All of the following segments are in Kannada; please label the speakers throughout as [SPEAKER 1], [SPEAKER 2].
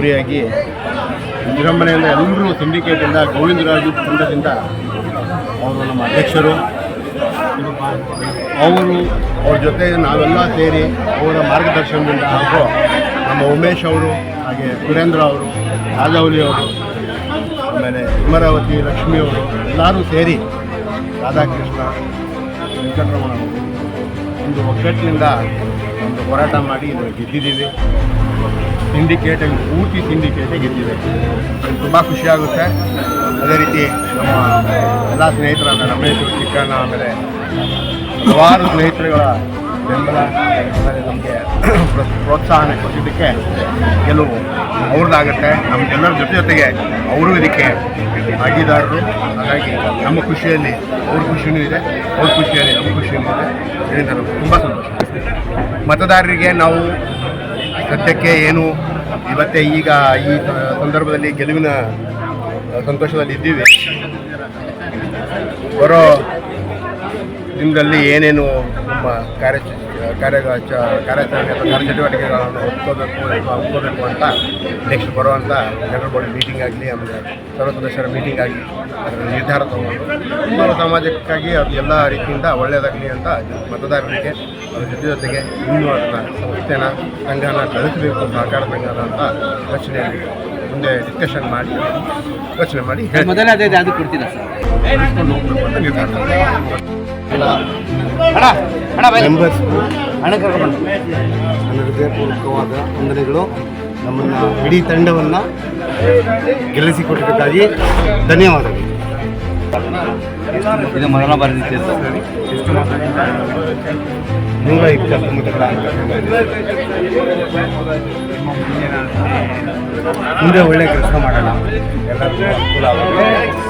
[SPEAKER 1] ಅದ್ದೂರಿಯಾಗಿ ವಿಜೃಂಭಣೆಯಿಂದ ಎಲ್ಲರೂ ಸಿಂಡಿಕೇಟಿಂದ ಗೋವಿಂದರಾಜು ಕುಟುಂಬದಿಂದ ಅವರು ನಮ್ಮ ಅಧ್ಯಕ್ಷರು. ಅವರು ಅವ್ರ ಜೊತೆ ನಾವೆಲ್ಲ ಸೇರಿ ಅವರ ಮಾರ್ಗದರ್ಶನದಿಂದ ಹಾಗೂ ನಮ್ಮ ಉಮೇಶ್ ಅವರು ಹಾಗೆ ಸುರೇಂದ್ರ ಅವರು ರಾಜವಲಿ ಅವರು, ಆಮೇಲೆ ಅಮರಾವತಿ ಲಕ್ಷ್ಮಿ ಅವರು ಎಲ್ಲರೂ ಸೇರಿ ರಾಧಾಕೃಷ್ಣ, ವೆಂಕಟರಮಣ ಒಂದು ಒಗ್ಗಟ್ಟಿನಿಂದ ಹೋರಾಟ ಮಾಡಿ ಇದನ್ನು ಗೆದ್ದಿದ್ದೀವಿ. ಸಿಂಡಿಕೇಟ್ ಪೂರ್ತಿ ಸಿಂಡಿಕೇಟೇ ಗೆದ್ದಿದೆ. ತುಂಬ ಖುಷಿಯಾಗುತ್ತೆ ಅದೇ ರೀತಿ ನಮ್ಮ ಎಲ್ಲ ಸ್ನೇಹಿತರಾದ ರಮೇಶ್ ಚಿಕ್ಕಣ್ಣ ಆಮೇಲೆ ಹಲವಾರು ಸ್ನೇಹಿತರುಗಳ ಬೆಂಬಲ ನಮಗೆ ಪ್ರೋತ್ಸಾಹನ ಕೊಟ್ಟಿದ್ದಕ್ಕೆ ಕೆಲವು ಅವ್ರದ್ದಾಗುತ್ತೆ. ನಮಗೆಲ್ಲರ ಜೊತೆ ಜೊತೆಗೆ ಅವರು ಇದಕ್ಕೆ ಭಾಗಿದಾರರು. ಹಾಗಾಗಿ ನಮ್ಮ ಖುಷಿಯಲ್ಲಿ ಅವ್ರ ಖುಷಿಯೂ ಇದೆ, ಅವ್ರ ಖುಷಿಯಲ್ಲಿ ನಮ್ಮ ಖುಷಿಯೂ ಇದೆ. ಇದರಿಂದ ನಮ್ಗೆ ತುಂಬ ಸಂತೋಷ. ಮತದಾರರಿಗೆ ನಾವು ಸದ್ಯಕ್ಕೆ ಏನು ಇವತ್ತೇ ಈಗ ಈ ಸಂದರ್ಭದಲ್ಲಿ ಗೆಲುವಿನ ಸಂತೋಷದಲ್ಲಿ ಇದ್ದೀವಿ. ಬರೋ ದಿನದಲ್ಲಿ ಏನೇನು ನಮ್ಮ ಕಾರ್ಯ ಕಾರ್ಯ ಕಾರ್ಯಾಚರಣೆ ಅಥವಾ ಕಾರ್ಯಚಟುವಟಿಕೆಗಳನ್ನು ಒಪ್ಕೋಬೇಕು ಅಥವಾ ಒಪ್ಕೋಬೇಕು ಅಂತ ನೆಕ್ಸ್ಟ್ ಬರುವಂಥ ಜನರಲ್ ಬಾಡಿ ಮೀಟಿಂಗ್ ಆಗಲಿ ಆಮೇಲೆ ಸರ್ವ ಸದಸ್ಯರ ಮೀಟಿಂಗ್ ಆಗಲಿ ಅದರ ನಿರ್ಧಾರ ತಗೊಂಡು ಸಮಾಜಕ್ಕಾಗಿ ಅದು ಎಲ್ಲ ರೀತಿಯಿಂದ ಒಳ್ಳೆಯದಾಗಲಿ ಅಂತ ಮತದಾರರಿಗೆ ಅದರ ಜೊತೆ ಜೊತೆಗೆ ಇನ್ನೂ ಅದನ್ನು ಸಂಸ್ಥೆನ ಸಂಘನ ಕಳಿಸಬೇಕು ಸಹಕಾರ ಸಂಘನ ಅಂತ ಯೋಚನೆಯಲ್ಲಿ ಮುಂದೆ ಡಿಸ್ಕಷನ್ ಮಾಡಿ ಯೋಚನೆ ಮಾಡಿ ಹೇಳ್-
[SPEAKER 2] ಮೊದಲೇ ಅದೇ ಅದು ಕೊಡ್ತೀರಾ ಸರ್?
[SPEAKER 1] ಮೆಂಬರ್ಸ್ ನನ್ನ ಹೃದಯಪೂರ್ವಕವಾದ ವಂದನೆಗಳು ನಮ್ಮನ್ನು ಇಡೀ ತಂಡವನ್ನು ಗೆಲ್ಲಿಸಿಕೊಟ್ಟಿದ್ದಕ್ಕಾಗಿ ಧನ್ಯವಾದಗಳು.
[SPEAKER 2] ಇದು ಮೊದಲ ಬಾರಿ
[SPEAKER 1] ನೂರ ಇಪ್ಪತ್ತು ಮತಗಳ ಮುಂದೆ ಒಳ್ಳೆ ಕೆಲಸ ಮಾಡೋಣ. ಎಲ್ಲರಿಗೂ ಅನುಕೂಲ ಆಗುತ್ತೆ.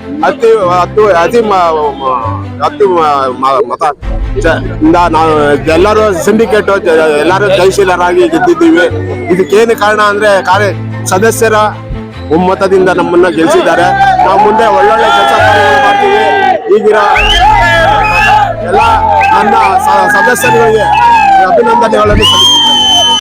[SPEAKER 3] ಅತಿ ಹತ್ತು ಅತಿ ಹತ್ತು ಮತ. ಇಂದ ನಾವು ಎಲ್ಲರೂ ಸಿಂಡಿಕೇಟ್ ಎಲ್ಲರೂ ಜಯಶೀಲರಾಗಿ ಗೆದ್ದಿದ್ದೀವಿ. ಇದಕ್ಕೇನು ಕಾರಣ ಅಂದ್ರೆ ಕಾರ್ಯ, ಸದಸ್ಯರ ಒಮ್ಮತದಿಂದ ನಮ್ಮನ್ನ ಗೆಲ್ಸಿದ್ದಾರೆ. ನಾವು ಮುಂದೆ ಒಳ್ಳೊಳ್ಳೆ ಕೆಲಸ ಮಾಡ್ತೀವಿ. ಈಗಿನ ಎಲ್ಲ ನನ್ನ ಸದಸ್ಯರಿಗೆ ಅಭಿನಂದನೆಗಳನ್ನು ಸಲ್ಲಿಸ್ತೀನಿ.